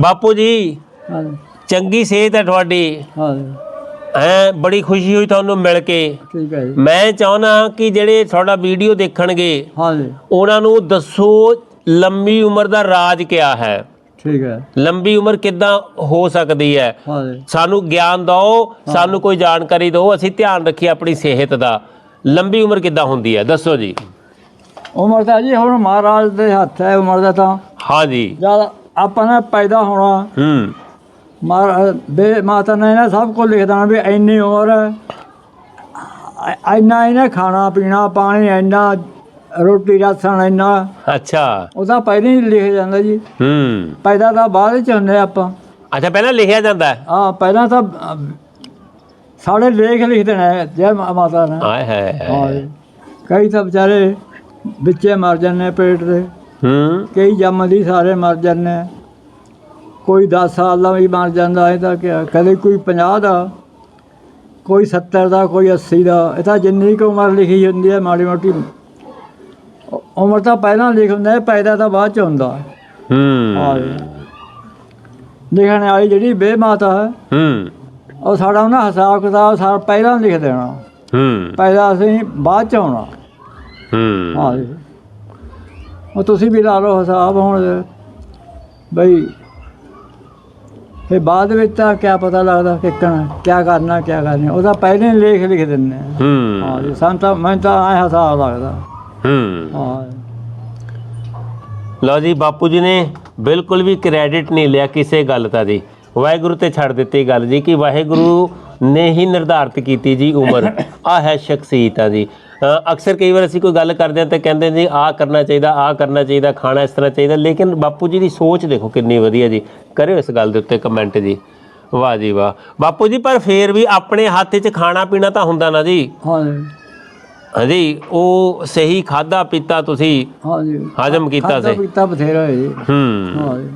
ਬਾਪੂ ਜੀ ਚੰਗੀ ਸਿਹਤ ਹੈ ਤੁਹਾਡੀ। ਹਾਂਜੀ। ਐ ਬੜੀ ਖੁਸ਼ੀ ਹੋਈ ਤੁਹਾਨੂੰ ਮਿਲ ਕੇ। ਠੀਕ ਹੈ ਜੀ। ਮੈਂ ਚਾਹੁੰਦਾ ਕਿ ਜਿਹੜੇ ਤੁਹਾਡਾ ਵੀਡੀਓ ਦੇਖਣਗੇ ਹਾਂਜੀ। ਉਹਨਾਂ ਨੂੰ ਦੱਸੋ ਲੰਮੀ ਉਮਰ ਦਾ ਰਾਜ ਕਿਆ ਹੈ। ਠੀਕ ਹੈ। ਲੰਬੀ ਉਮਰ ਕਿੱਦਾਂ ਹੋ ਸਕਦੀ ਹੈ? ਸਾਨੂੰ ਗਿਆਨ ਦਿਓ ਸਾਨੂੰ ਕੋਈ ਜਾਣਕਾਰੀ ਦਿਓ ਅਸੀਂ ਧਿਆਨ ਰੱਖੀਏ ਆਪਣੀ ਸਿਹਤ ਦਾ। ਲੰਬੀ ਉਮਰ ਕਿੱਦਾਂ ਹੁੰਦੀ ਹੈ? ਦੱਸੋ ਜੀ। ਉਮਰ ਤਾਂ ਜੀ ਹੁਣ ਮਹਾਰਾਜ ਦੇ ਹੱਥ ਹੈ ਉਮਰ ਦਾ ਤਾਂ। ਹਾਂਜੀ ਜਦ ਆਪਾਂ ਨੇ ਪੈਦਾ ਹੋਣਾ। ਹੂੰ। ਮਹਾਰਾਜ ਬੇ ਮਾਤਾ ਨੇ ਨਾ ਸਭ ਕੁਝ ਲਿਖ ਦੇਣਾ ਵੀ ਇੰਨੀ ਉਮਰ ਇੰਨਾ ਇਹਨੇ ਖਾਣਾ ਪੀਣਾ ਪਾਣੀ ਇੰਨਾ ਰੋਟੀ ਰਾਸਣ ਇੰਨਾ। ਅੱਛਾ। ਉਹਦਾ ਪਹਿਲਾਂ ਹੀ ਲਿਖ ਜਾਂਦਾ ਜੀ। ਹੂੰ। ਪੈਦਾ ਤਾਂ ਬਾਅਦ ਚ ਹੁੰਦੇ ਆਪਾਂ। ਅੱਛਾ ਪਹਿਲਾਂ ਲਿਖਿਆ ਜਾਂਦਾ? ਹੈ ਪਹਿਲਾਂ ਤਾਂ ਸਾਡੇ ਲੇਖ ਲਿਖ ਦੇਣਾ ਹੈ, ਜੈ ਮਾਤਾ ਨੇ। ਆਏ ਹੈ ਹਾਂ ਜੀ। ਕਈ ਤਾਂ ਵਿਚਾਰੇ ਵਿੱਚੇ ਮਰ ਜਾਂਦੇ ਪੇਟ ਦੇ। ਹੂੰ। ਕਈ ਜੰਮਦੀ ਸਾਰੇ ਮਰ ਜਾਂਦੇ ਕੋਈ 10 ਸਾਲ ਦਾ ਵੀ ਮਰ ਜਾਂਦਾ ਇਹ ਤਾਂ ਕਿ ਕਦੇ ਕੋਈ 50 ਦਾ ਕੋਈ 70 ਦਾ ਕੋਈ 80 ਦਾ। ਇਹ ਤਾਂ ਜਿੰਨੀ ਕੁ ਉਮਰ ਲਿਖੀ ਹੁੰਦੀ ਹੈ ਮਾੜੀ ਮੋਟੀ। ਉਮਰ ਤਾਂ ਪਹਿਲਾਂ ਲਿਖ ਹੁੰਦਾ ਹੈ ਪੈਦਾ ਤਾਂ ਬਾਅਦ ਚ ਹੁੰਦਾ। ਹੈ। ਲਿਖਣ ਵਾਲੀ ਜਿਹੜੀ ਬੇਮਾਤਾ ਹੈ ਹੂੰ। ਉਹ ਸਾਡਾ ਉਹਨਾਂ ਹਿਸਾਬ ਕਿਤਾਬ ਸਾਰਾ ਪਹਿਲਾਂ ਲਿਖ ਦੇਣਾ। ਹੂੰ। ਪੈਦਾ ਅਸੀਂ ਬਾਅਦ ਚ ਆਉਣਾ। ਹੂੰ। ਹਾਂ ਉਹ ਤੁਸੀਂ ਵੀ ਲਾ ਲਓ ਹਿਸਾਬ ਹੁਣ। ਬਈ ਫਿਰ ਬਾਅਦ ਵਿੱਚ ਤਾਂ ਕਿਆ ਪਤਾ ਲੱਗਦਾ ਕਿ ਕਿੱਕਣ ਕਿਆ ਕਰਨਾ ਕਿਆ ਕਰਨਾ। ਉਹਦਾ ਪਹਿਲੇ ਹੀ ਲੇਖ ਲਿਖ ਦਿੰਦੇ ਆ। ਹਾਂ। ਹੂੰ ਜੀ ਸਾਨੂੰ ਤਾਂ ਮੈਨੂੰ ਤਾਂ ਐ ਹਿਸਾਬ ਲੱਗਦਾ। ਹੂੰ। ਹਾਂ। ਜੀ। ਲਓ ਜੀ ਬਾਪੂ ਜੀ ਨੇ ਬਿਲਕੁਲ ਵੀ ਕ੍ਰੈਡਿਟ ਨਹੀਂ ਲਿਆ ਕਿਸੇ ਗੱਲ ਦਾ ਜੀ। ਵਾਹਿਗੁਰੂ ਤੇ ਛੱਡ ਦਿੱਤੀ ਗੱਲ ਜੀ ਕਿ ਵਾਹਿਗੁਰੂ ਨੇ ਹੀ ਨਿਰਧਾਰਿਤ ਕੀਤੀ ਜੀ ਉਮਰ। ਆ ਹੈ ਸ਼ਖਸੀਅਤ ਆ ਜੀ। ਅਕਸਰ ਕਈ ਵਾਰ ਅਸੀਂ ਕੋਈ ਗੱਲ ਕਰਦੇ ਹਾਂ ਤਾਂ ਕਹਿੰਦੇ ਜੀ ਆਹ ਕਰਨਾ ਚਾਹੀਦਾ ਆਹ ਕਰਨਾ ਚਾਹੀਦਾ ਖਾਣਾ ਇਸ ਤਰ੍ਹਾਂ ਚਾਹੀਦਾ। ਲੇਕਿਨ ਬਾਪੂ ਜੀ ਦੀ ਸੋਚ ਦੇਖੋ ਕਿੰਨੀ ਵਧੀਆ ਜੀ। ਕਰਿਓ ਇਸ ਗੱਲ ਦੇ ਉੱਤੇ ਕਮੈਂਟ ਜੀ। ਵਾਹ ਜੀ ਵਾਹ। ਬਾਪੂ ਜੀ ਪਰ ਫੇਰ ਵੀ ਆਪਣੇ ਹੱਥ 'ਚ ਖਾਣਾ ਪੀਣਾ ਤਾਂ ਹੁੰਦਾ ਨਾ ਜੀ? ਹਾਂ ਜੀ ਹਾਂਜੀ ਉਹ ਸਹੀ ਖਾਦਾ ਪੀਤਾ ਤੁਸੀਂ? ਹਾਂ ਜੀ ਹਜਮ ਕੀਤਾ ਸੀ? ਪੀਤਾ ਬਥੇਰਾ ਹੈ ਜੀ। ਹੂੰ। ਹਾਂ ਜੀ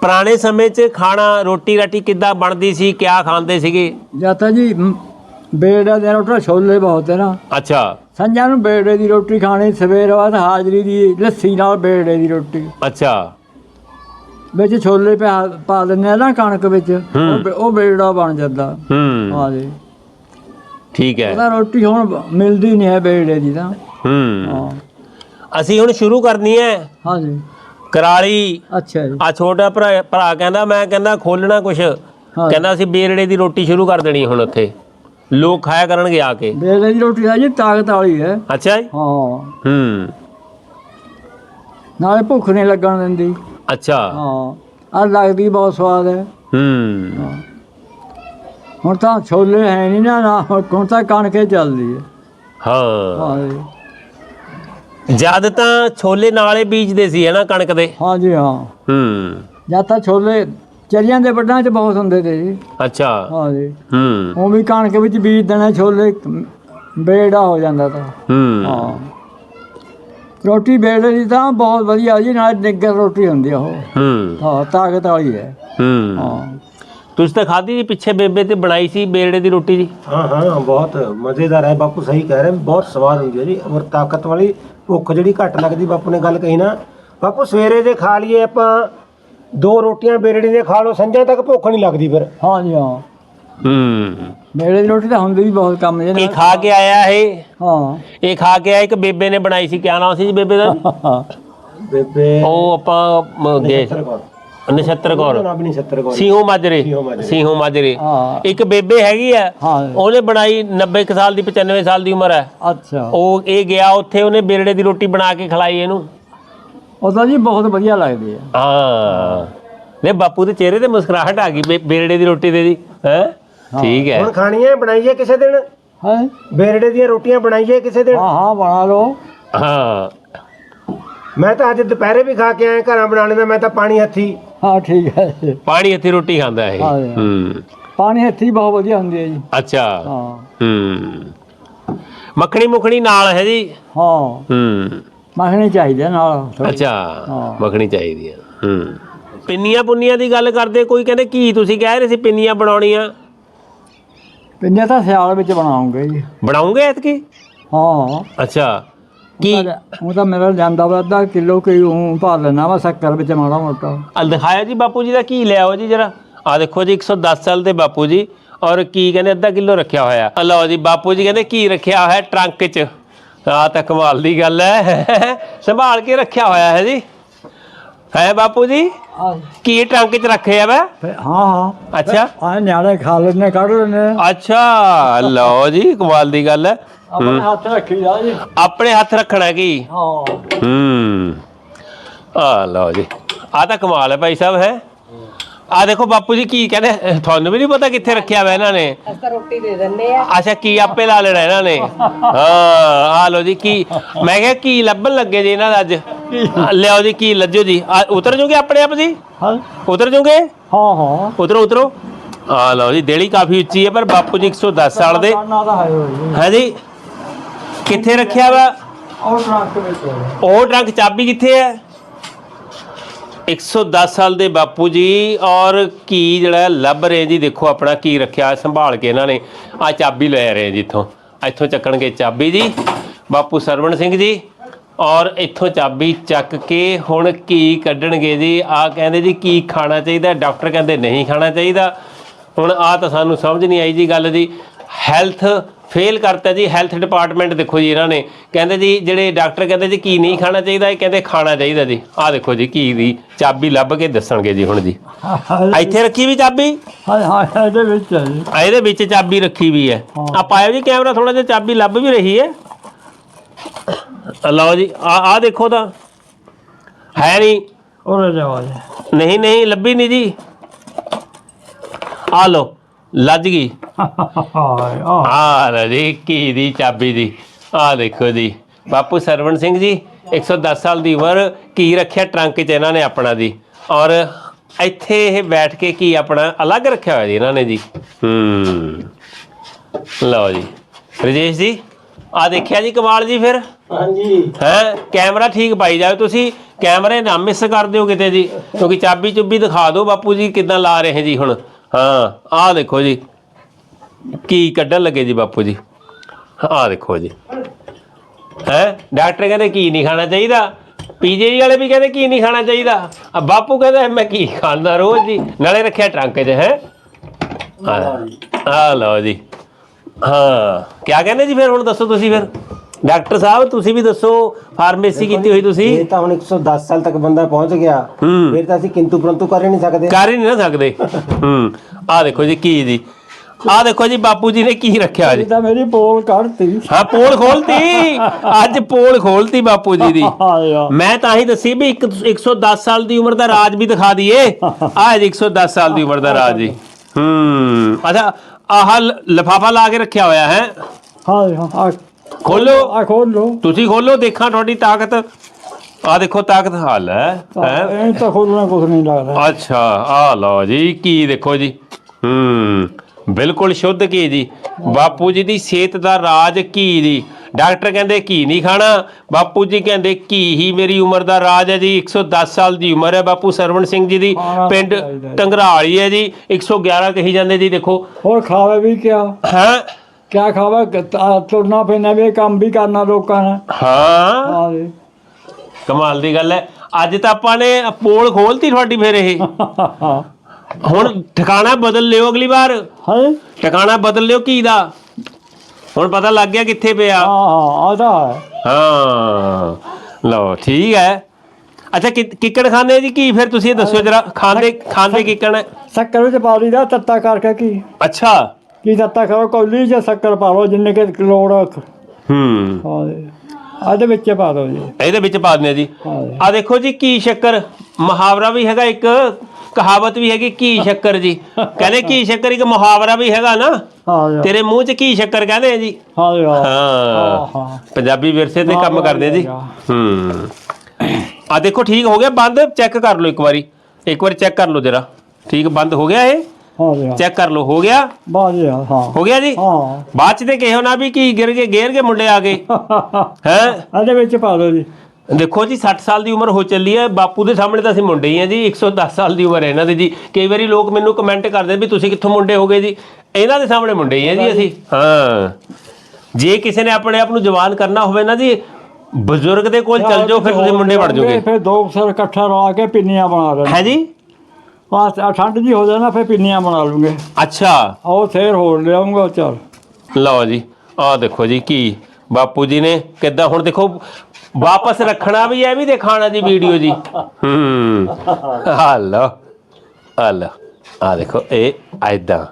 ਪੁਰਾਣੇ ਸਮੇਂ 'ਚ ਖਾਣਾ ਰੋਟੀ ਰਾਟੀ ਕਿੱਦਾਂ ਬਣਦੀ ਸੀ? ਕਿਆ ਖਾਂਦੇ ਸੀਗੇ? ਜੀ ਮ, ਬੇੜਾ ਦੇ ਰੋਟਾ ਛੋਲੇ ਬਹੁਤ ਹੈ ਨਾ। ਅੱਛਾ। ਸੰਜਾ ਨੂੰ ਬੇੜੇ ਦੀ ਰੋਟੀ ਖਾਣੀ ਸਵੇਰ ਬਾਅਦ ਹਾਜ਼ਰੀ ਦੀ ਲੱਸੀ ਨਾਲ ਬੇੜੇ ਦੀ ਰੋਟੀ। ਅੱਛਾ। ਵਿੱਚ ਛੋਲੇ ਪਾ ਪਾ ਦਿੰਦੇ ਆ ਨਾ ਕਣਕ ਵਿੱਚ। ਉਹ ਬੇ- ਉਹ ਬੇੜਾ ਬਣ ਜਾਂਦਾ। ਹੂੰ। ਹਾਂ ਜੀ। ਠੀਕ ਹੈ। ਉਹਦਾ ਰੋਟੀ ਹੁਣ ਮਿਲਦੀ ਨਹੀਂ ਹੈ ਬੇੜੇ ਦੀ ਤਾਂ। ਹੂੰ। ਹਾਂ। ਅਸੀਂ ਹੁਣ ਸ਼ੁਰੂ ਕਰਨੀ ਹੈ। ਹਾਂ ਜੀ। ਕਰਾਲੀ। ਅੱਛਾ ਜੀ। ਆ ਛੋਟਾ ਭਰਾ ਭਰਾ ਕਹਿੰਦਾ ਮੈਂ ਕਹਿੰਦਾ ਖੋਲਣਾ ਕੁਛ। ਹਾਂ ਕਹਿੰਦਾ ਅਸੀਂ ਬੇਰੜੇ ਦੀ ਰੋਟੀ ਸ਼ੁਰੂ ਕਰ ਦੇਣੀ ਹੁਣ ਉੱਥੇ। ਲੋਕ ਖਾਇਆ ਕਰਨਗੇ ਆ ਕੇ? ਬੇੜੇ ਦੀ ਰੋਟੀ ਆ ਜੀ ਤਾਕਤ ਵਾਲੀ ਹੈ। ਅੱਛਾ ਜੀ? ਹਾਂ। ਹੂੰ। ਨਾਲੇ ਭੁੱਖ ਨਹੀਂ ਲੱਗਣ ਦਿੰਦੀ। ਅੱਛਾ। ਹਾਂ। ਆ ਲੱਗਦੀ ਬਹੁਤ ਸਵਾਦ ਹੈ। ਹੂੰ। ਹੁਣ ਤਾਂ ਛੋਲੇ ਹੈ ਨਹੀਂ ਨਾ ਨਾ ਹੁਣ ਤਾਂ ਕਣਕੇ ਚੱਲਦੀ ਹੈ। ਹਾਂ। ਹਾਂ ਜੀ। ਜਦ ਤਾਂ ਛੋਲੇ ਨਾਲੇ ਬੀਜਦੇ ਸੀ ਹੈ ਨਾ ਕਣਕ ਦੇ? ਹਾਂ ਜੀ ਹਾਂ। ਹੂੰ। ਜਦ ਤਾਂ ਛੋਲੇ ਚਰੀਆਂ ਦੇ ਵੱਡਾਂ 'ਚ ਬਹੁਤ ਹੁੰਦੇ ਤੇ ਜੀ। ਅੱਛਾ। ਹਾਂ ਜੀ। ਹੂੰ। ਉਹ ਵੀ ਕਣਕ ਵਿੱਚ ਬੀਜ ਦੇਣਾ ਛੋਲੇ ਬੇੜਾ ਹੋ ਜਾਂਦਾ ਤਾਂ। ਹੂੰ। ਹਾਂ। ਰੋਟੀ ਬੇੜੇ ਦੀ ਤਾਂ ਬਹੁਤ ਵਧੀਆ ਜੀ ਨਾਲ ਨਿੱਗਰ ਰੋਟੀ ਹੁੰਦੀ ਆ ਉਹ। ਹੂੰ। ਹਾਂ ਤਾਕਤ ਵਾਲੀ ਹੈ। ਹੂੰ। ਹਾਂ। ਤੁਸੀਂ ਤਾਂ ਖਾਧੀ ਜੀ ਪਿੱਛੇ ਬੇਬੇ ਤੇ ਬਣਾਈ ਸੀ ਬੇਰੜੇ ਦੀ ਰੋਟੀ ਜੀ? ਹਾਂ ਹਾਂ ਬਹੁਤ ਮਜ਼ੇਦਾਰ ਹੈ ਬਾਪੂ ਸਹੀ ਕਹਿ ਰਹੇ ਬਹੁਤ ਸਵਾਦ ਹੁੰਦੀ ਹੈ ਜੀ। ਔਰ ਤਾਕਤ ਵਾਲੀ ਭੁੱਖ ਜਿਹੜੀ ਘੱਟ ਲੱਗਦੀ ਬਾਪੂ ਨੇ ਗੱਲ ਕਹੀ ਨਾ। ਬਾਪੂ ਸਵੇਰੇ ਜੇ ਖਾ ਲਈਏ ਆਪਾਂ ਦੋ ਰੋਟੀਆਂ ਬੇਰੜੀ ਦੀਆਂ ਖਾ ਲਓ ਸੰਜੇ ਤੱਕ ਭੁੱਖ ਨਹੀਂ ਲੱਗਦੀ ਫਿਰ। ਹਾਂ ਜੀ ਹਾਂ। ਹੂੰ। ਬੇੜੇ ਦੀ ਰੋਟੀ ਤਾਂ ਹੁੰਦੀ ਵੀ ਬਹੁਤ ਕੰਮ ਜੇ ਇਹ ਖਾ ਕੇ ਆਇਆ ਇਹ? ਹਾਂ। ਇਹ ਖਾ ਕੇ ਆਇਆ ਇੱਕ ਬੇਬੇ ਨੇ ਬਣਾਈ ਸੀ ਕਿਆ ਨਾਮ ਸੀ ਜੀ ਬੇਬੇ ਦਾ? ਬੇਬੇ ਉਹ ਆਪਾਂ ਗਏ ਨਛੱਤਰ ਕੌਰ। ਨਾ ਵੀ ਨਹੀਂ 70 ਕੌਰ। ਸਿੰਘੂ ਮਾਜਰੇ। ਸਿੰਘੂ ਮਾਜਰੇ। ਸਿੰਘੂ ਮਾਜਰੇ। ਹਾਂ। ਇੱਕ ਬੇਬੇ ਹੈਗੀ ਆ ਹਾਂ। ਉਹਨੇ ਬਣਾਈ 90 ਕੁ ਸਾਲ ਦੀ 95 ਸਾਲ ਦੀ ਉਮਰ ਹੈ। ਅੱਛਾ। ਉਹ ਇਹ ਗਿਆ ਉੱਥੇ ਉਹਨੇ ਬੇਰੜੇ ਦੀ ਰੋਟੀ ਬਣਾ ਕੇ ਖਿਲਾਈ ਇਹਨੂੰ। ਉਹ ਤਾਂ ਜੀ ਬਹੁਤ ਵਧੀਆ ਲੱਗਦੀ ਹੈ ਹਾਂ। ਨੇ ਬਾਪੂ ਦੇ ਚਿਹਰੇ ਤੇ ਮੁਸਕਰਾਹਟ ਆ ਗਈ ਬੇ- ਬੇਰੜੇ ਦੀ ਰੋਟੀ ਦੇ ਦੀ ਹੈ? ਠੀਕ ਹੈ। ਹੁਣ ਖਾਣੀਆਂ ਬਣਾਈਏ ਕਿਸੇ ਦਿਨ? ਹੈ? ਬੇਰੜੇ ਦੀਆਂ ਰੋਟੀਆਂ ਬਣਾਈਏ ਕਿਸੇ ਦਿਨ? ਹਾਂ ਹਾਂ ਬਣਾ ਲਓ। ਹਾਂ। ਮੈਂ ਤਾਂ ਅੱਜ ਦੁਪਹਿਰੇ ਵੀ ਖਾ ਕੇ ਆਇਆ ਘਰਾਂ ਬਣਾ ਲੈਂਦਾ ਮੈਂ ਤਾਂ ਪਾਣੀ ਹੱਥੀ। ਹਾਂ ਠੀਕ ਹੈ। ਪਾਣੀ ਇੱਥੇ ਰੋਟੀ ਖਾਂਦਾ ਇਹ। ਹਾਂ। ਹੂੰ। ਪਾਣੀ ਹੱਥੀ ਬਹੁਤ ਵਧੀਆ ਹੁੰਦੀ ਹੈ ਜੀ। ਅੱਛਾ। ਹਾਂ। ਹੂੰ। ਮੱਖਣੀ ਮੁਖਣੀ ਨਾਲ ਹੈ ਜੀ। ਹਾਂ। ਹੂੰ। ਮੱਖਣੀ ਚਾਹੀਦੀ ਨਾਲ ਥੋੜ੍ਹੀ। ਅੱਛਾ ਹਾਂ। ਮੱਖਣੀ ਚਾਹੀਦੀ ਹੈ ਹੂੰ। ਪਿੰਨੀਆਂ ਪੁੰਨੀਆਂ ਦੀ ਗੱਲ ਕਰਦੇ ਕੋਈ ਕਹਿੰਦੇ ਕੀ ਤੁਸੀਂ ਕਹਿ ਰਹੇ ਸੀ ਪਿੰਨੀਆਂ ਬਣਾਉਣੀਆਂ? ਪਿੰਨੇ ਤਾਂ ਸਿਆਲ ਵਿੱਚ ਬਣਾਉਂਗੇ ਜੀ। ਬਣਾਉਂਗੇ ਐਤਕੀ? ਹਾਂ। ਅੱਛਾ ਕੀ? ਉਹ ਤਾਂ ਮੇਰਾ ਜਾਂਦਾ ਵਾ ਅੱਧਾ ਕਿਲੋ ਕੋਈ ਉਹ ਪਾ ਲੈਣਾ ਵਾ ਸ਼ੱਕਰ ਵਿੱਚ ਮਾੜਾ ਮੋਟਾ। ਆ ਦਿਖਾਇਆ ਜੀ ਬਾਪੂ ਜੀ ਦਾ ਕੀ ਲਿਆ ਹੋ ਜੀ ਜਰਾ? ਆ ਦੇਖੋ ਜੀ 110 ਸਾਲ ਦੇ ਬਾਪੂ ਜੀ ਔਰ ਕੀ ਕਹਿੰਦੇ ਅੱਧਾ ਕਿਲੋ ਰੱਖਿਆ ਹੋਇਆ। ਆ ਲਓ ਜੀ ਬਾਪੂ ਜੀ ਕਹਿੰਦੇ ਕੀ ਰੱਖਿਆ ਹੋਇਆ ਟਰੰਕ 'ਚ? ਆ ਤਾਂ ਕਮਾਲ ਦੀ ਗੱਲ ਹੈ। ਸੰਭਾਲ ਕੇ ਰੱਖਿਆ ਹੋਇਆ ਹੈ ਜੀ। ਹੈ ਬਾਪੂ ਜੀ? ਕੀ ਟਰੰਕ 'ਚ ਰੱਖਿਆ ਵਾ ਫਿਰ ਹਾਂ ਹਾਂ। ਅੱਛਾ। ਆ ਨਿਆਣੇ ਖਾ ਲੈਣੇ ਕੱਢ ਲੈਣੇ ਅੱਛਾ ਲਓ ਜੀ ਕਮਾਲ ਦੀ ਗੱਲ ਹੈ। ਆਪਣੇ ਹੱਥ ਰੱਖੀ ਜਾ ਜੀ। ਆਪਣੇ ਹੱਥ ਰੱਖਣਾ ਕੀ? ਹਾਂ। ਹੂੰ। ਆ ਲਓ ਜੀ। ਆ ਤਾਂ ਕਮਾਲ ਹੈ ਭਾਈ ਸਾਹਿਬ ਹੈ। ਆ ਦੇਖੋ ਬਾਪੂ ਜੀ ਕੀ ਕਹਿੰਦੇ ਤੁਹਾਨੂੰ ਵੀ ਨਹੀਂ ਪਤਾ ਕਿੱਥੇ ਰੱਖਿਆ ਵਾ ਇਹਨਾਂ ਨੇ। ਅਸੀਂ ਰੋਟੀ ਦੇ ਦਿੰਨੇ ਆ। ਅੱਛਾ ਕੀ ਆਪੇ ਲਾ ਲੈਣਾ ਇਹਨਾਂ ਨੇ। ਹਾਂ ਆ ਲਓ ਜੀ ਕੀ ਮੈਂ ਕਿਹਾ ਕੀ ਲੱਭਣ ਲੱਗੇ ਜੀ ਇਹਨਾਂ ਦਾ ਅੱਜ? ਆ, ਲਿਆਓ ਜੀ ਕੀ ਲੱਜੋ ਜੀ। ਆ, ਉਤਰ ਜੋਗੇ ਆਪਣੇ ਆਪ ਜੀ? ਹਾਂ। ਉਤਰ ਜੋਗੇ? ਹਾਂ ਹਾਂ। ਉਤਰੋ ਉਤਰੋ। ਆ ਲਓ ਜੀ ਦੇਲੀ ਕਾਫੀ ਉੱਚੀ ਹੈ ਪਰ ਬਾਪੂ ਜੀ 110 ਸਾਲ ਦੇ। ਨਾ ਤਾਂ ਹੈ ਹੋਈ ਹੈ ਜੀ? ਕਿੱਥੇ ਰੱਖਿਆ ਵਾ? ਉਹ ਟਰੱਕ ਵਿੱਚ। ਉਹ ਟਰੰਕ ਚਾਬੀ ਕਿੱਥੇ ਹੈ? 110 ਸਾਲ ਦੇ ਬਾਪੂ ਜੀ ਔਰ ਕੀ ਜਿਹੜਾ ਲੱਭ ਰਹੇ ਜੀ? ਦੇਖੋ ਆਪਣਾ ਕੀ ਰੱਖਿਆ, ਸੰਭਾਲ ਕੇ ਇਹਨਾਂ ਨੇ। ਆ ਚਾਬੀ ਲੈ ਰਹੇ ਜੀ ਇੱਥੋਂ। ਇੱਥੋਂ ਚੱਕਣਗੇ ਚਾਬੀ ਜੀ। ਬਾਪੂ ਸਰਵਣ ਸਿੰਘ ਜੀ। ਔਰ ਇੱਥੋਂ ਚਾਬੀ ਚੱਕ ਕੇ ਹੁਣ ਕੀ ਕੱਢਣਗੇ ਜੀ? ਆ ਕਹਿੰਦੇ ਜੀ, ਕੀ ਖਾਣਾ ਚਾਹੀਦਾ? ਡਾਕਟਰ ਕਹਿੰਦੇ ਨਹੀਂ ਖਾਣਾ ਚਾਹੀਦਾ। ਹੁਣ ਆ ਤਾਂ ਸਾਨੂੰ ਸਮਝ ਨਹੀਂ ਆਈ ਜੀ ਗੱਲ ਜੀ ਹੈਲਥ ਫੇਲ ਕਰਤਾ ਜੀ ਹੈਲਥ ਡਿਪਾਰਟਮੈਂਟ ਦੇਖੋ ਜੀ ਇਹਨਾਂ ਨੇ। ਕਹਿੰਦੇ ਜੀ ਜਿਹੜੇ ਡਾਕਟਰ ਕਹਿੰਦੇ ਜੀ ਕੀ ਨਹੀਂ ਖਾਣਾ ਚਾਹੀਦਾ ਇਹ ਕਹਿੰਦੇ ਖਾਣਾ ਚਾਹੀਦਾ ਜੀ। ਆਹ ਦੇਖੋ ਜੀ ਕੀ ਦੀ ਚਾਬੀ ਲੱਭ ਕੇ ਦੱਸਣਗੇ ਜੀ ਹੁਣ ਜੀ। ਇੱਥੇ ਰੱਖੀ ਵੀ ਚਾਬੀ? ਹਾਂ ਹਾਂ ਇਹਦੇ ਵਿੱਚ ਹੈ ਜੀ। ਆ ਇਹਦੇ ਵਿੱਚ ਚਾਬੀ ਰੱਖੀ ਵੀ ਹੈ। ਆ ਪਾਇਓ ਜੀ ਕੈਮਰਾ ਥੋੜਾ ਜਿਹਾ ਚਾਬੀ ਲੱਭ ਵੀ ਰਹੀ ਹੈ। ਆ ਲਓ ਜੀ ਆ ਆ ਦੇਖੋ ਤਾਂ। ਹੈ ਨਹੀਂ। ਉਹਦੇ ਜਾਵਾ ਜੀ। ਨਹੀਂ ਨਹੀਂ ਲੱਭੀ ਨਹੀਂ ਜੀ। ਆ ਲਓ। ਲੱਜ ਗਈ? ਹਾਂ ਆ ਲੈ ਜੀ ਕੀ ਦੀ ਚਾਬੀ ਦੀ। ਆ ਦੇਖੋ ਜੀ ਬਾਪੂ ਸਰਵਣ ਸਿੰਘ ਜੀ 110 ਸਾਲ ਦੀ ਉਮਰ ਕੀ ਰੱਖਿਆ ਟਰੰਕ 'ਚ ਇਹਨਾਂ ਨੇ ਆਪਣਾ ਜੀ? ਔਰ ਇੱਥੇ ਇਹ ਬੈਠ ਕੇ ਕੀ ਆਪਣਾ ਅਲੱਗ ਰੱਖਿਆ ਹੋਇਆ ਜੀ ਇਹਨਾਂ ਨੇ ਜੀ? ਹੂੰ। ਲਓ ਜੀ ਰਜੇਸ਼ ਜੀ ਆ ਦੇਖਿਆ ਜੀ ਕਮਾਲ ਜੀ ਫਿਰ? ਹਾਂਜੀ। ਹੈ ਕੈਮਰਾ ਠੀਕ ਪਾਈ ਜਾਓ ਤੁਸੀਂ ਕੈਮਰੇ ਨਾ ਮਿਸ ਕਰ ਦਿਓ ਕਿਤੇ ਜੀ ਕਿਉਂਕਿ ਚਾਬੀ ਚੁੱਬੀ ਦਿਖਾ ਦਿਓ ਬਾਪੂ ਜੀ ਕਿਦਾਂ ਲਾ ਰਹੇ ਜੀ ਹੁਣ। ਹਾਂ ਆਹ ਦੇਖੋ ਜੀ। ਕੀ ਕੱਢਣ ਲੱਗੇ ਜੀ ਬਾਪੂ ਜੀ? ਆਹ ਦੇਖੋ ਜੀ। ਹੈ? ਡਾਕਟਰ ਕਹਿੰਦੇ ਕੀ ਨਹੀਂ ਖਾਣਾ ਚਾਹੀਦਾ। ਪੀਜੀਆਈ ਵਾਲੇ ਵੀ ਕਹਿੰਦੇ ਕੀ ਨਹੀਂ ਖਾਣਾ ਚਾਹੀਦਾ। ਆ ਬਾਪੂ ਕਹਿੰਦਾ ਮੈਂ ਕੀ ਖਾਂਦਾ ਰੋਜ਼ ਜੀ। ਨਾਲੇ ਰੱਖਿਆ ਟਰੰਕ 'ਚ ਹੈ? ਆ ਲਓ ਜੀ। ਹਾਂ। ਕੀ ਕਹਿੰਦੇ ਜੀ ਫਿਰ? ਹੁਣ ਦੱਸੋ ਤੁਸੀਂ ਫਿਰ। ਡਾਕਟਰ ਸਾਹਿਬ ਤੁਸੀਂ ਵੀ ਦੱਸੋ ਫਾਰਮੇਸੀ ਕੀਤੀ ਹੋਈ ਤੁਸੀਂ? ਇਹ ਤਾਂ ਹੁਣ 110 ਸਾਲ ਤੱਕ ਬੰਦਾ ਪਹੁੰਚ ਗਿਆ। ਫਿਰ ਤਾਂ ਅਸੀਂ ਕਿੰਤੂ ਪਰੰਤੂ ਕਰ ਹੀ ਨਹੀਂ ਸਕਦੇ। ਕਰ ਹੀ ਨਹੀਂ ਨਾ ਸਕਦੇ। ਹੂੰ। ਆ ਦੇਖੋ ਜੀ ਕੀ ਜੀ। ਆ ਦੇਖੋ ਜੀ ਬਾਪੂ ਜੀ ਨੇ ਕੀ ਰੱਖਿਆ ਜੀ? ਤਾਂ ਮੇਰੀ ਪੋਲ ਕੱਢਤੀ। ਹਾਂ ਪੋਲ ਖੋਲਤੀ। ਅੱਜ ਪੋਲ ਖੋਲਤੀ ਬਾਪੂ ਜੀ ਦੀ। ਮੈਂ ਤਾਂ ਹੀ ਦੱਸੀ ਵੀ ਇੱਕ 110 ਸਾਲ ਦੀ ਉਮਰ ਦਾ ਰਾਜ ਵੀ ਦਿਖਾ ਦਈਏ। ਆਹ ਜੀ 110 ਸਾਲ ਦੀ ਉਮਰ ਦਾ ਰਾਜ ਜੀ। ਹੂੰ। ਅੱਛਾ ਆਹ ਲਫਾਫਾ ਲਾ ਕੇ ਰੱਖਿਆ ਹੋਇਆ ਹੈ। ਹਾਂ ਹਾਂ ਖੋਲੋ। ਆ ਖੋਲ ਲੋ ਤੁਸੀਂ ਖੋਲੋ ਦੇਖਾਂ ਤੁਹਾਡੀ ਤਾਕਤ। ਆ ਦੇਖੋ ਤਾਕਤ ਹਾਲ ਹੈ ਹੈ? ਇਹ ਤਾਂ ਖੋਲਣਾ ਕੁਝ ਨਹੀਂ ਲੱਗਦਾ। ਅੱਛਾ ਆ ਲਓ ਜੀ ਕੀ ਦੇਖੋ ਜੀ। ਹੂੰ ਬਿਲਕੁਲ ਸ਼ੁੱਧ ਘੀ ਜੀ। ਬਾਪੂ ਜੀ ਦੀ ਸਿਹਤ ਦਾ ਰਾਜ ਘੀ ਜੀ? ਡਾਕਟਰ ਕਹਿੰਦੇ ਘੀ ਨਹੀਂ ਖਾਣਾ। ਬਾਪੂ ਜੀ ਕਹਿੰਦੇ ਘੀ ਹੀ ਮੇਰੀ ਉਮਰ ਦਾ ਰਾਜ ਹੈ ਜੀ। 110 ਸਾਲ ਦੀ ਉਮਰ ਹੈ ਬਾਪੂ ਸਰਵਣ ਸਿੰਘ ਜੀ ਦੀ। ਪਿੰਡ। ਟੰਗਰਾਲੀ ਹੈ ਜੀ। 111 ਕਹੀ ਜਾਂਦੇ ਜੀ ਦੇਖੋ। ਹੋਰ ਖਾਵੇ ਵੀ ਕਿਆ। ਹਾਂ? ਕਿਆ ਖਾਵੇ? ਆ ਤੁਰਨਾ ਫਿਰਨਾ ਵੀ ਕੰਮ ਵੀ ਕਰਨਾ ਲੋਕਾਂ ਨੇ। ਹਾਂ। ਹਾਂ ਜੀ ਕਮਾਲ ਦੀ ਗੱਲ ਹੈ ਅੱਜ ਤਾਂ ਆਪਾਂ ਨੇ ਪੋਲ ਖੋਲਤੀ ਤੁਹਾਡੀ ਫਿਰ ਇਹ। ਹਾਂ ਹੁਣ ਠਿਕਾਣਾ ਬਦਲ ਲਿਓ ਅਗਲੀ ਵਾਰ। ਹਾਂ? ਟਿਕਾਣਾ ਬਦਲ ਲਿਓ ਕੀ ਦਾ? ਹੁਣ ਪਤਾ ਲੱਗ ਗਿਆ ਕਿੱਥੇ ਪਿਆ। ਹਾਂ ਆਦਾ ਹੈ। ਹਾਂ। ਲਓ ਠੀਕ ਹੈ ਅੱਛਾ ਕਿ- ਕਿੱਕਣ ਖਾਂਦੇ ਜੀ ਕੀ? ਫਿਰ ਤੁਸੀਂ ਇਹ ਦੱਸਿਓ ਜਰਾ। ਖਾਂਦੇ ਖਾਂਦੇ ਕਿੱਕਣ ਸ਼ੱਕਰ ਵਿੱਚ ਪਾ ਲਈਦਾ ਤੱਤਾ ਕਰਕੇ ਕੀ? ਅੱਛਾ। ਕੀ ਤੱਤਾ ਕਰੋ ਕੌਲੀ ਜਾਂ ਸ਼ੱਕਰ ਪਾ ਲਓ ਜਿੰਨੇ ਕਿ ਲੋੜ ਆ। ਹੂੰ। ਹਾਂ ਜੀ। ਇਹਦੇ ਵਿੱਚ ਪਾ ਦਿਓ ਜੀ। ਇਹਦੇ ਵਿੱਚ ਪਾ ਦਿੰਦੇ ਆ ਜੀ। ਹਾਂ ਆ ਦੇਖੋ ਜੀ ਕੀ ਸ਼ੱਕਰ। ਮੁਹਾਵਰਾ ਵੀ ਹੈਗਾ ਇੱਕ ਕਹਾਵਤ ਵੀ ਹੈਗੀ ਕੀ ਸ਼ੱਕਰ ਜੀ। ਕਹਿੰਦੇ ਕੀ ਸ਼ੱਕਰ ਇੱਕ ਮੁਹਾਵਰਾ ਵੀ ਹੈਗਾ ਨਾ। ਹਾਂ ਜੀ। ਤੇਰੇ ਮੂੰਹ 'ਚ ਕੀ ਸ਼ੱਕਰ ਕਹਿੰਦੇ ਆ ਜੀ। ਹਾਂ ਜੀ ਹਾਂ। ਹਾਂ। ਹਾਂ ਪੰਜਾਬੀ ਵਿਰਸੇ ਤੇ ਕੰਮ ਕਰਦੇ ਆ ਜੀ। ਹੂੰ ਆ ਦੇਖੋ ਠੀਕ ਹੋ ਗਿਆ। ਬੰਦ ਚੈੱਕ ਕਰ ਲਓ ਇੱਕ ਵਾਰੀ। ਇੱਕ ਵਾਰੀ ਚੈੱਕ ਕਰ ਲਓ ਜਰਾ। ਠੀਕ ਬੰਦ ਹੋ ਗਿਆ ਇਹ? ਹਾਂ ਜੀ ਹਾਂ। ਚੈੱਕ ਕਰ ਲਓ ਹੋ ਗਿਆ? ਬਾਜ ਜੀ ਹਾਂ। ਹੋ ਗਿਆ ਜੀ? ਹਾਂ। ਬਾਅਦ ਚ ਤੇ ਕਿਹੋ ਨਾ ਵੀ ਕੀ ਗਿਰ ਗਏ ਗੇਰ ਕੇ ਮੁੰਡੇ ਆ ਗਏ ਹੈ? ਇਹਦੇ ਵਿੱਚ ਪਾ ਦਿਓ ਜੀ। ਦੇਖੋ ਜੀ 60 ਸਾਲ ਦੀ ਉਮਰ ਹੋ ਚੱਲੀ ਹੈ। ਬਾਪੂ ਦੇ ਸਾਹਮਣੇ ਤਾਂ ਅਸੀਂ ਮੁੰਡੇ ਹੀ ਆ ਜੀ। 110 ਸਾਲ ਦੀ ਉਮਰ ਹੈ ਇਹਨਾਂ ਦੀ ਜੀ। ਕਈ ਵਾਰੀ ਲੋਕ ਮੈਨੂੰ ਕਮੈਂਟ ਕਰਦੇ ਵੀ ਤੁਸੀਂ ਕਿੱਥੋਂ ਮੁੰਡੇ ਹੋ ਗਏ ਜੀ? ਇਹਨਾਂ ਦੇ ਸਾਹਮਣੇ ਮੁੰਡੇ ਹੀ ਆ ਜੀ ਅਸੀਂ। ਹਾਂ। ਜੇ ਕਿਸੇ ਨੇ ਆਪਣੇ ਆਪ ਨੂੰ ਜਵਾਨ ਕਰਨਾ ਹੋਵੇ ਨਾ ਜੀ ਬਜ਼ੁਰਗ ਦੇ ਕੋਲ ਚੱਲ ਜਾਓ ਫਿਰ ਤੁਸੀਂ ਮੁੰਡੇ ਬਣ ਜਾਓਗੇ। ਫਿਰ ਦੋ ਸਿਰ ਇਕੱਠਾ ਰਲਾ ਕੇ ਪਿੰਨੀਆਂ ਬਣਾ ਲੈਣ ਹੈ ਜੀ? ਆ ਠੰਡ ਜੀ ਹੋ ਜਾਣਾ ਫਿਰ ਪਿੰਨੀਆਂ ਬਣਾ ਲੂੰਗੇ। ਅੱਛਾ। ਆਓ ਫੇਰ ਹੋਰ ਲਿਆਉਂਗਾ ਚੱਲ। ਲਓ ਜੀ ਆਹ ਦੇਖੋ ਜੀ ਕੀ ਬਾਪੂ ਜੀ ਨੇ ਕਿੱਦਾਂ ਹੁਣ ਦੇਖੋ ਵਾਪਸ ਰੱਖਣਾ ਵੀ ਹੈ ਵੀ ਦਿਖਾਣਾ ਜੀ ਵੀਡੀਓ ਜੀ। ਹੂੰ ਆ ਲਓ ਆ ਲਓ ਆ ਦੇਖੋ ਇਹ ਐਦਾਂ।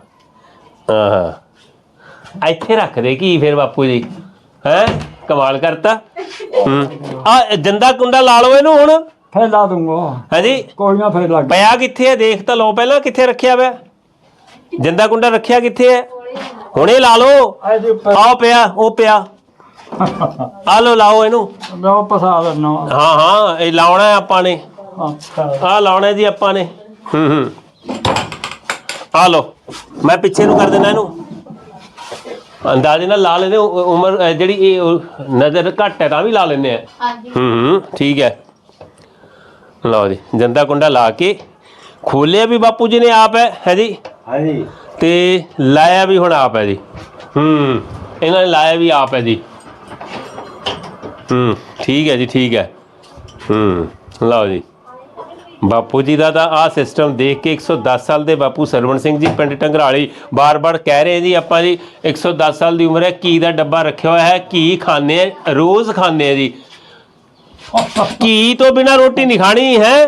ਆਹ ਇੱਥੇ ਰੱਖ ਦੇ ਕੀ ਫਿਰ ਬਾਪੂ ਜੀ ਹੈ? ਕਮਾਲ ਕਰਤਾ। ਹੂੰ ਆ ਜੰਦਾ ਕੁੰਡਾ ਲਾ ਲਓ ਇਹਨੂੰ ਹੁਣ। ਫੇਰ ਲਾ ਦੂੰਗਾ। ਹੈ ਜੀ ਕੋਈ ਨਾ ਫੇਰ ਲੱਗ ਪਿਆ ਕਿੱਥੇ ਹੈ ਦੇਖ ਤਾਂ ਲਓ ਪਹਿਲਾਂ ਕਿੱਥੇ ਰੱਖਿਆ ਹੋਇਆ ਜੰਦਾ ਕੁੰਡਾ ਰੱਖਿਆ ਕਿੱਥੇ ਹੈ ਹੁਣੇ ਲਾ ਲਓ। ਇਹਦੇ ਉੱਪਰ। ਆਓ ਪਿਆ ਉਹ ਪਿਆ। ਆ ਲੋ ਲਾਓ ਇਹਨੂੰ। ਮੈਂ ਉਹ ਪਸਾ ਦਿੰਦਾ ਹਾਂ ਹਾਂ ਇਹ ਲਾਉਣਾ ਹੈ ਆਪਾਂ ਨੇ। ਅੱਛਾ। ਆ ਲਾਉਣਾ ਹੈ ਜੀ ਆਪਾਂ ਨੇ। ਹੂੰ ਹੂੰ। ਆ ਲੋ ਮੈਂ ਪਿੱਛੇ ਨੂੰ ਕਰ ਦੇਣਾ ਇਹਨੂੰ। ਅੰਦਾਜ਼ੇ ਨਾਲ ਲਾ ਲੈਨੇ ਉ- ਉਮਰ ਜਿਹੜੀ ਇਹ ਨਜ਼ਰ ਘੱਟ ਹੈ ਤਾਂ ਵੀ ਲਾ ਲੈਨੇ ਆ ਹਾਂਜੀ। ਹੂੰ ਹੂੰ ਠੀਕ ਹੈ। ਲਓ ਜੀ ਜੰਦਾ ਕੁੰਡਾ ਲਾ ਕੇ ਖੋਲਿਆ ਵੀ ਬਾਪੂ ਜੀ ਨੇ ਆਪ ਹੈ ਹੈ ਜੀ? ਹਾਂਜੀ। ਤੇ ਲਾਇਆ ਵੀ ਹੁਣ ਆਪ ਹੈ ਜੀ। ਹੂੰ ਇਹਨਾਂ ਨੇ ਲਾਇਆ ਵੀ ਆਪ ਹੈ ਜੀ। ਹੂੰ ਠੀਕ ਹੈ ਜੀ ਠੀਕ ਹੈ। ਹੂੰ ਲਓ ਜੀ। ਬਾਪੂ ਜੀ ਦਾ ਤਾਂ ਆ ਸਿਸਟਮ ਦੇਖ ਕੇ 110 ਸਾਲ ਦੇ ਬਾਪੂ ਸਰਵਣ ਸਿੰਘ ਜੀ ਪਿੰਡ ਟੰਗਰਾਲੀ ਬਾਰ-ਬਾਰ ਕਹਿ ਰਹੇ ਜੀ ਆਪਾਂ ਜੀ 110 ਸਾਲ ਦੀ ਉਮਰ ਹੈ ਕੀ ਦਾ ਡੱਬਾ ਰੱਖਿਆ ਹੋਇਆ ਹੈ ਕੀ ਖਾਣੇ ਆ ਰੋਜ਼ ਖਾਣੇ ਆ ਜੀ। ਕੀ ਤੋਂ ਬਿਨਾ ਰੋਟੀ ਨਹੀਂ ਖਾਣੀ ਹੈ?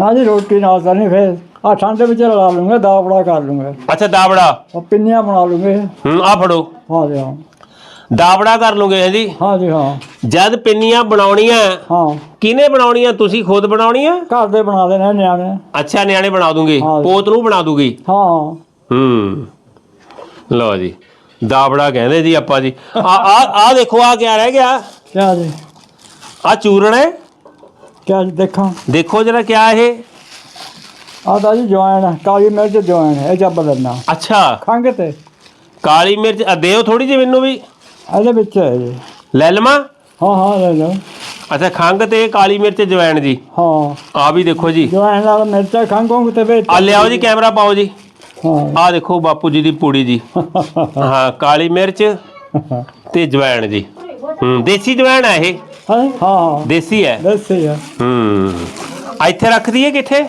ਨਾ ਜੀ ਰੋਟੀ ਨਾਲ ਤਾਂ ਨਹੀਂ ਫੇਰ ਆ ਠੰਡ ਵਿੱਚ ਲਾ ਲੂੰਗਾ ਦਾਬੜਾ ਕਰ ਲੂੰਗਾ। ਅੱਛਾ ਦਾਬੜਾ ਉਹ ਪਿੰਨੀਆਂ ਬਣਾ ਲੂੰਗੇ। ਹੂੰ ਆ ਫੜੋ। ਹਾਂ ਜੀ ਹਾਂ। ਦਾਬੜਾ ਕਰ ਲਓਗੇ ਹੈ ਜੀ? ਹਾਂ ਜੀ ਹਾਂ। ਜਦ ਪਿੰਨੀਆਂ ਬਣਾਉਣੀਆਂ ਹਾਂ। ਕਿਹਨੇ ਬਣਾਉਣੀਆਂ? ਤੁਸੀਂ ਖੁਦ ਬਣਾਉਣੀਆਂ? ਘਰ ਦੇ ਬਣਾ ਦੇਣੇ ਨਿਆਣੇ। ਅੱਛਾ ਨਿਆਣੇ ਬਣਾ ਦੂੰਗੇ। ਪੋਤ ਨੂੰ ਬਣਾ ਦੂਗੀ? ਹਾਂ। ਹੂੰ। ਲਓ ਜੀ। ਦਾਬੜਾ ਕਹਿੰਦੇ ਜੀ ਆਪਾਂ ਜੀ। ਆ ਆ ਆ ਦੇਖੋ ਆ ਕਿਆ ਰਹਿ ਗਿਆ? ਕਿਆ ਜੀ? ਆ ਚੂਰਨ ਹੈ? ਕਿਆ ਜੀ ਦੇਖਾਂ। ਦੇਖੋ ਜਰਾ ਕਿਆ ਇਹ? ਆ ਤਾਂ ਜੀ ਜਵਾਨ ਕਾਲੀ ਮਿਰਚ ਜਵਾਨ ਇਹ ਜੱਬ ਲੈਣਾ ਅੱਛਾ। ਖੰਗ ਤੇ। ਕਾਲੀ ਮਿਰਚ ਆ ਦਿਓ ਥੋੜੀ ਜਿਹੀ ਮੈਨੂੰ ਵੀ। ਇਹਦੇ ਵਿੱਚ ਹੈ ਜੀ। ਲੈ ਲਵਾਂ? ਹਾਂ ਹਾਂ ਲੈ ਲਓ। ਅੱਛਾ ਖੰਗ ਤੇ ਕਾਲੀ ਮਿਰਚ ਜਵੈਣ ਜੀ। ਹਾਂ। ਆ ਵੀ ਦੇਖੋ ਜੀ। ਜਵਾਨ ਨਾਲ ਮਿਰਚਾਂ ਖੰਗੋਂ ਤੇ ਵਿੱਚ। ਆ ਲਿਆਓ ਜੀ ਕੈਮਰਾ ਪਾਓ ਜੀ। ਹਾਂ। ਆ ਦੇਖੋ ਬਾਪੂ ਜੀ ਦੀ ਪੂੜੀ ਜੀ। ਹਾਂ ਕਾਲੀ ਮਿਰਚ ਤੇ ਜਵੈਣ ਜੀ। ਹੂੰ ਦੇਸੀ ਜਵੈਣ ਹੈ ਇਹ। ਹਾਂ? ਹਾਂ ਦੇਸੀ ਹੈ। ਦੱਸੇ ਆ ਹੂੰ। ਆ ਇੱਥੇ ਰੱਖ ਦਈਏ ਕਿੱਥੇ?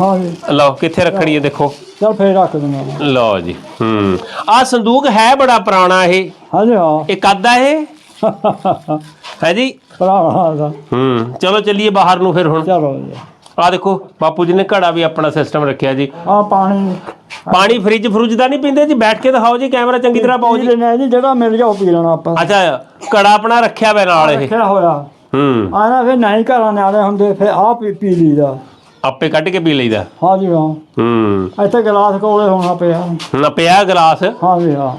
ਹਾਂ ਜੀ। ਲਓ ਕਿੱਥੇ ਰੱਖਣੀ ਹੈ ਦੇਖੋ। ਚਲ ਫੇਰ ਰੱਖ ਦੂੰਗਾ ਲਓ ਜੀ ਹੂੰ। ਆ ਸੰਦੂਕ ਹੈ ਬੜਾ ਪੁਰਾਣਾ ਇਹ। ਹਾਂ ਜੀ ਹਾਂ। ਇਹ ਕੱਦਾ ਇਹ? ਹੈ ਜੀ? ਦਾ। ਹੂੰ ਚਲੋ ਚੱਲੀਏ ਬਾਹਰ ਨੂੰ ਫਿਰ ਹੁਣ। ਚਲੋ ਜੀ। ਆ ਦੇਖੋ ਬਾਪੂ ਜੀ ਨੇ ਘੜਾ ਵੀ ਆਪਣਾ ਸਿਸਟਮ ਰੱਖਿਆ ਜੀ। ਆ ਪਾਣੀ। ਪਾਣੀ ਫ੍ਰਿਜ ਫਰੂਜ ਦਾ ਨਹੀਂ ਪੀਂਦੇ ਜੀ? ਬੈਠ ਕੇ ਦਿਖਾਓ ਜੀ ਕੈਮਰਾ ਚੰਗੀ ਤਰ੍ਹਾਂ ਪਾਓ ਜੀ। ਲੈਣਾ ਜੀ ਜਿਹੜਾ ਮਿਲ ਉਹ ਪੀ ਲੈਣਾ ਆਪਾਂ। ਅੱਛਾ ਘੜਾ ਆਪਣਾ ਰੱਖਿਆ ਹੋਇਆ ਨਾਲ ਇਹ। ਰੱਖਿਆ ਹੋਇਆ। ਹੂੰ। ਆਣਾ ਫਿਰ ਨਹੀਂ ਘਰਾਂ ਨਿਆਣੇ ਹੁੰਦੇ ਫਿਰ ਆ ਪੀ ਪੀ ਲਈਦਾ। ਆਪੇ ਕੱਢ ਕੇ ਪੀ ਲਈਦਾ। ਹਾਂ ਜੀ ਹਾਂ। ਹੂੰ। ਇੱਥੇ ਗਲਾਸ ਕੋਲੇ ਹੋਣਾ ਪਿਆ। ਨਾ ਪਿਆ ਗਲਾਸ? ਹਾਂ ਜੀ ਹਾਂ।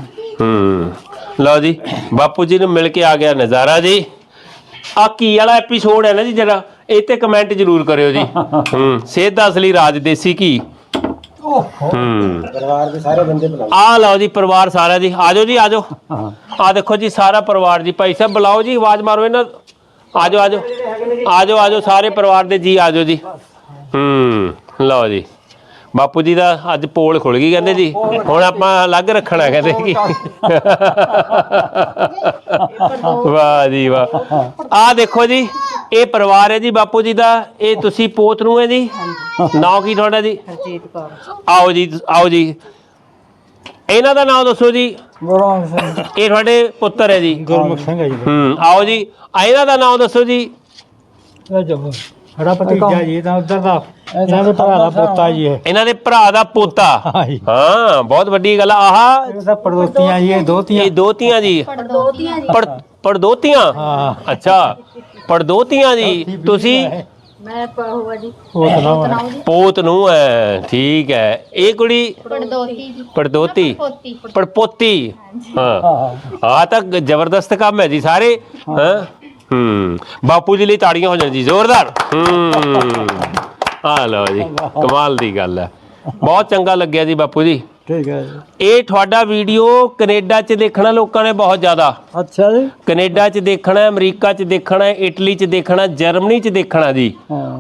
ਹੂੰ। ਲਓ ਜੀ ਬਾਪੂ ਜੀ ਨੂੰ ਮਿਲ ਕੇ ਆ ਗਿਆ ਨਜ਼ਾਰਾ ਜੀ। ਆ ਕੀ ਵਾਲਾ ਐਪੀਸੋਡ ਹੈ ਨਾ ਜੀ ਜਰਾ ਇਹ ਤੇ ਕਮੈਂਟ ਜ਼ਰੂਰ ਕਰਿਓ ਜੀ। ਹੂੰ ਸਿਹਤ ਦਾ ਅਸਲੀ ਰਾਜ ਦੇਸੀ ਕੀ ਹੂੰ। ਪਰਿਵਾਰ ਦੇ ਸਾਰੇ ਬੰਦੇ ਬੁਲਾਓ। ਆ ਲਓ ਜੀ ਪਰਿਵਾਰ ਸਾਰਾ ਜੀ। ਆਜੋ ਜੀ ਆਜੋ ਹਾਂ ਆ ਦੇਖੋ ਜੀ ਸਾਰਾ ਪਰਿਵਾਰ ਜੀ। ਭਾਈ ਸਾਹਿਬ ਬੁਲਾਓ ਜੀ ਆਵਾਜ਼ ਮਾਰੋ ਇਹਨਾਂ ਆਜੋ ਆਜੋ ਆਜੋ ਆਜੋ ਸਾਰੇ ਪਰਿਵਾਰ ਦੇ ਜੀ ਆਜੋ ਜੀ। ਹੂੰ ਲਓ ਜੀ। ਬਾਪੂ ਜੀ ਦਾ ਅੱਜ ਪੋਲ ਖੁੱਲ ਗਈ ਕਹਿੰਦੇ ਜੀ। ਹੁਣ ਆਪਾਂ ਅਲੱਗ ਰੱਖਣਾ ਕਹਿੰਦੇ ਕੀ ਵਾਹ ਜੀ ਵਾਹ। ਆ ਦੇਖੋ ਜੀ ਇਹ ਪਰਿਵਾਰ ਹੈ ਜੀ ਬਾਪੂ ਜੀ ਦਾ। ਇਹ ਤੁਸੀਂ ਪੋਤ ਨੂੰ ਹੈ ਜੀ। ਨਾਂ ਕੀ ਤੁਹਾਡਾ ਜੀ? ਹਰਜੀਤ ਕੌਰ। ਆਓ ਜੀ ਆਓ ਜੀ। ਇਹਨਾਂ ਦਾ ਨਾਮ ਦੱਸੋ ਜੀ। ਸਿੰਘ ਇਹ ਤੁਹਾਡੇ ਪੁੱਤਰ ਹੈ ਜੀ। ਗੁਰਮੁਖ ਸਿੰਘ ਹੈ ਜੀ। ਹੂੰ ਆਓ ਜੀ। ਇਹਨਾਂ ਦਾ ਨਾਮ ਦੱਸੋ ਜੀ। ਜਬ ਸਾਡਾ ਭਤੀਜਾ ਜੀ ਤਾਂ ਉਧਰ ਦਾ ਇਹਨਾਂ ਦੇ ਭਰਾ ਦਾ ਪੋਤਾ ਜੀ ਇਹ। ਇਹਨਾਂ ਦੇ ਭਰਾ ਦਾ ਪੋਤਾ? ਹਾਂ ਜੀ ਹਾਂ ਬਹੁਤ ਵੱਡੀ ਗੱਲ ਆ। ਆਹ ਇਹ ਤਾਂ ਜੀ ਇਹ ਦੋਤੀਆਂ। ਇਹ ਦੋਤੀਆਂ ਜੀ। ਪੜਦੋਤੀਆਂ ਜੀ। ਪੜ ਪੜਦੋਤੀਆਂ? ਹਾਂ। ਅੱਛਾ ਪੜਦੋਤੀਆਂ ਜੀ। ਤੁਸੀਂ? ਮੈਂ ਪਹੁਆ ਜੀ ਉਹ ਸੁਣਾਓ ਪੋਤ ਨੂੰ ਹੈ ਠੀਕ ਹੈ ਇਹ ਕੁੜੀ? ਪੜਦੋਤੀ ਜੀ। ਪੜਦੋਤੀ। ਪੋਤੀ ਪੜਪੋਤੀ। ਹਾਂ। ਹਾਂ ਆ ਤਾਂ ਜ਼ਬਰਦਸਤ ਕੰਮ ਹੈ ਜੀ ਸਾਰੇ ਹਾਂ? ਹੂੰ। ਬਾਪੂ ਜੀ ਲਈ ਤਾੜੀਆਂ ਹੋ ਜਾਣ ਜੀ ਜ਼ੋਰਦਾਰ। ਹੂੰ। ਆ ਲਓ ਜੀ ਕਮਾਲ ਦੀ ਗੱਲ ਹੈ। ਬਹੁਤ ਚੰਗਾ ਲੱਗਿਆ ਜੀ ਬਾਪੂ ਜੀ। ਠੀਕ ਹੈ। ਜੀ ਇਹ ਤੁਹਾਡਾ ਵੀਡੀਓ ਕੈਨੇਡਾ 'ਚ ਦੇਖਣਾ ਲੋਕਾਂ ਨੇ ਬਹੁਤ ਜ਼ਿਆਦਾ। ਅੱਛਾ ਜੀ। ਕੈਨੇਡਾ 'ਚ ਦੇਖਣਾ ਅਮਰੀਕਾ 'ਚ ਦੇਖਣਾ ਇਟਲੀ 'ਚ ਦੇਖਣਾ ਜਰਮਨੀ 'ਚ ਦੇਖਣਾ ਜੀ।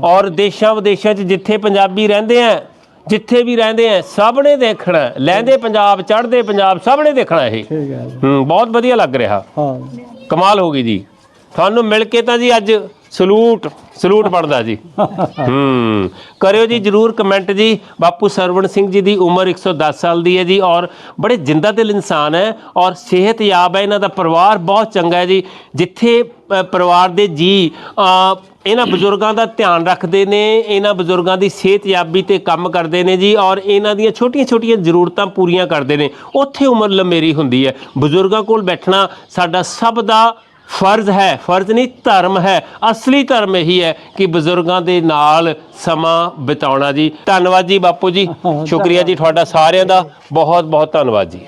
ਔਰ ਦੇਸ਼ਾਂ ਵਿਦੇਸ਼ਾਂ 'ਚ ਜਿੱਥੇ ਪੰਜਾਬੀ ਰਹਿੰਦੇ ਆ ਜਿੱਥੇ ਵੀ ਰਹਿੰਦੇ ਆ ਸਭ ਨੇ ਦੇਖਣਾ। ਲਹਿੰਦੇ ਪੰਜਾਬ ਚੜ੍ਹਦੇ ਪੰਜਾਬ ਸਭ ਨੇ ਦੇਖਣਾ ਇਹ। ਠੀਕ ਹੈ ਹੂੰ ਬਹੁਤ ਵਧੀਆ ਲੱਗ ਰਿਹਾ। ਹਾਂ। ਕਮਾਲ ਹੋ ਗਈ ਜੀ। ਤੁਹਾਨੂੰ ਮਿਲ ਕੇ ਤਾਂ ਜੀ ਅੱਜ ਸਲੂਟ ਸਲੂਟ ਬਣਦਾ ਜੀ। ਹੂੰ। ਕਰਿਓ ਜੀ ਜਰੂਰ ਕਮੈਂਟ ਜੀ। ਬਾਪੂ ਸਰਵਣ ਸਿੰਘ ਜੀ ਦੀ ਉਮਰ 110 ਸਾਲ ਦੀ ਹੈ ਜੀ ਔਰ ਬੜੇ ਜਿੰਦਾ ਦਿਲ ਇਨਸਾਨ ਹੈ ਔਰ ਸਿਹਤਯਾਬ ਹੈ। ਇਹਨਾਂ ਦਾ ਪਰਿਵਾਰ ਬਹੁਤ ਚੰਗਾ ਹੈ ਜੀ। ਜਿੱਥੇ ਪਰਿਵਾਰ ਦੇ ਜੀ ਇਹਨਾਂ ਬਜ਼ੁਰਗਾਂ ਦਾ ਧਿਆਨ ਰੱਖਦੇ ਨੇ, ਇਹਨਾਂ ਬਜ਼ੁਰਗਾਂ ਦੀ ਸਿਹਤਯਾਬੀ ਤੇ ਕੰਮ ਕਰਦੇ ਨੇ ਜੀ ਔਰ ਇਹਨਾਂ ਦੀਆਂ ਛੋਟੀਆਂ-ਛੋਟੀਆਂ ਜ਼ਰੂਰਤਾਂ ਪੂਰੀਆਂ ਕਰਦੇ ਨੇ। ਉੱਥੇ ਉਮਰ ਲੰਮੇਰੀ ਹੁੰਦੀ ਹੈ। ਬਜ਼ੁਰਗਾਂ ਕੋਲ ਬੈਠਣਾ ਸਾਡਾ ਸਭ ਦਾ ਫਰਜ਼ ਹੈ ਫਰਜ਼ ਨਹੀਂ ਧਰਮ ਹੈ। ਅਸਲੀ ਧਰਮ ਇਹੀ ਹੈ ਕਿ ਬਜ਼ੁਰਗਾਂ ਦੇ ਨਾਲ ਸਮਾਂ ਬਿਤਾਉਣਾ ਜੀ। ਧੰਨਵਾਦ ਜੀ ਬਾਪੂ ਜੀ। ਸ਼ੁਕਰੀਆ ਜੀ ਤੁਹਾਡਾ ਸਾਰਿਆਂ ਦਾ। ਬਹੁਤ ਬਹੁਤ ਧੰਨਵਾਦ ਜੀ।